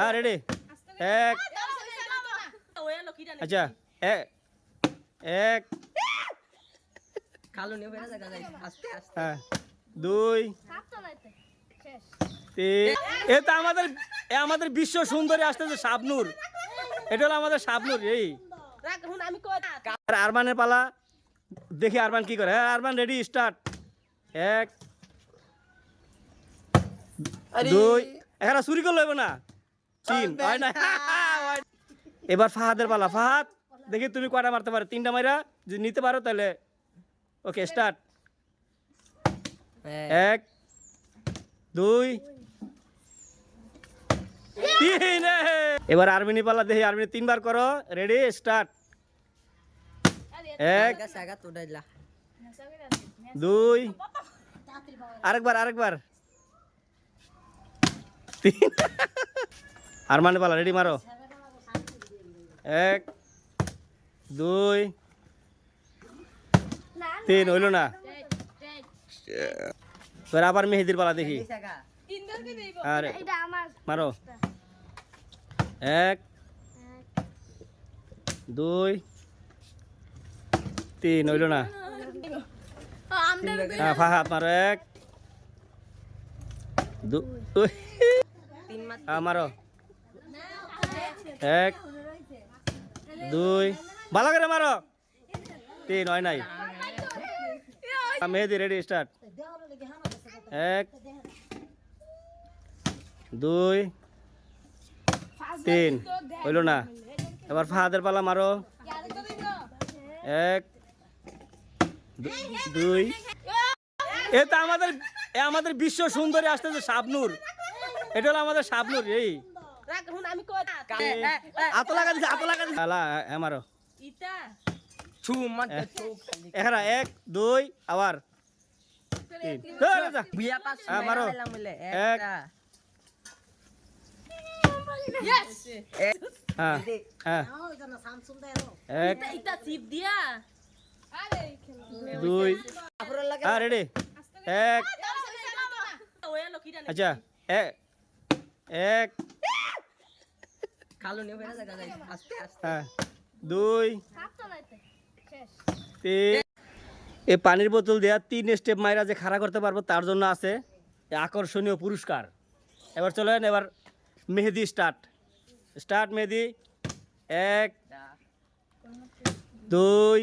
হ্যাঁ রেডি এক আচ্ছা এক এক হ্যাঁ দুই তিন এ তো আমাদের এ আমাদের বিশ্ব সুন্দরী আসতেছে শাবনুর। এটা হলো আমাদের শাবনুর এই। আমি আর আরমানের পালা। দেখি আরমান কি করে। হ্যাঁ আরমান রেডি স্টার্ট এক দুই এখানে চুরি করে লইব না। তিন হয় না? এবার ফাহাদের পালা ফাহাদ দেখি তুমি কয়টা মারতে পারো? তিনটা মাইরা যদি নিতে পারো তাহলে। ওকে স্টার্ট এক দুই। তিন এবার আর্মিনি পালা দেখি আর্মিনি তিনবার করো। রেডি স্টার্ট এক দুই। আরেকবার আরেকবার। তিন। আর মানে পালা রেডি মারো। এক দুই তিন হইল না। এবার আবার মেহেদির পালা দেখি। আর মারো। এক দুই তিন হইল না। হ্যাঁ ফাহাদ মারো এক দুই মারো। এক, দুই। ভালো করে মারো। তিন, হয় নাই। মেহেদি রেডি স্টার্ট এক, দুই, তিন। হইল না। এবার ফাহাদের পালা মারো। এক দুই। এ তো আমাদের আমাদের বিশ্ব সুন্দরী আসতেছে শাবনুর। এটা হলো আমাদের শাবনুর, এই। হুন আমি কই আতো লাগা দিছে আতো লাগা দিছে আলা ছু ছু এক দুই আবার। তিন। বিয়া পাস হ্যাঁ, এক। একটা। হ্যাঁ হ্যাঁ। এক। ইটা সিপ দিয়া। দুই। হ্যাঁ রেডি। এক। আচ্ছা এক এক কালো নিয়ে বেড়ে দেখা যায় আস্তে আস্তে হ্যাঁ দুই তিন। এই পানির বোতল দেওয়া তিন স্টেপ মাইরা যে খাড়া করতে পারব তার জন্য আছে আকর্ষণীয় পুরস্কার। এবার চলেন এবার মেহেদি স্টার্ট স্টার্ট মেহেদি। এক দুই।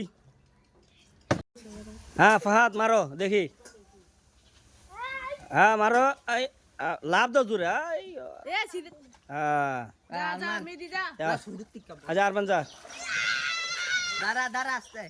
হ্যাঁ ফাহাদ মারো দেখি। হ্যাঁ মারো এই, লাভ দাও জুড়ে হ্যাঁ। আর যা দাঁড়া দাঁড়া আস্তে।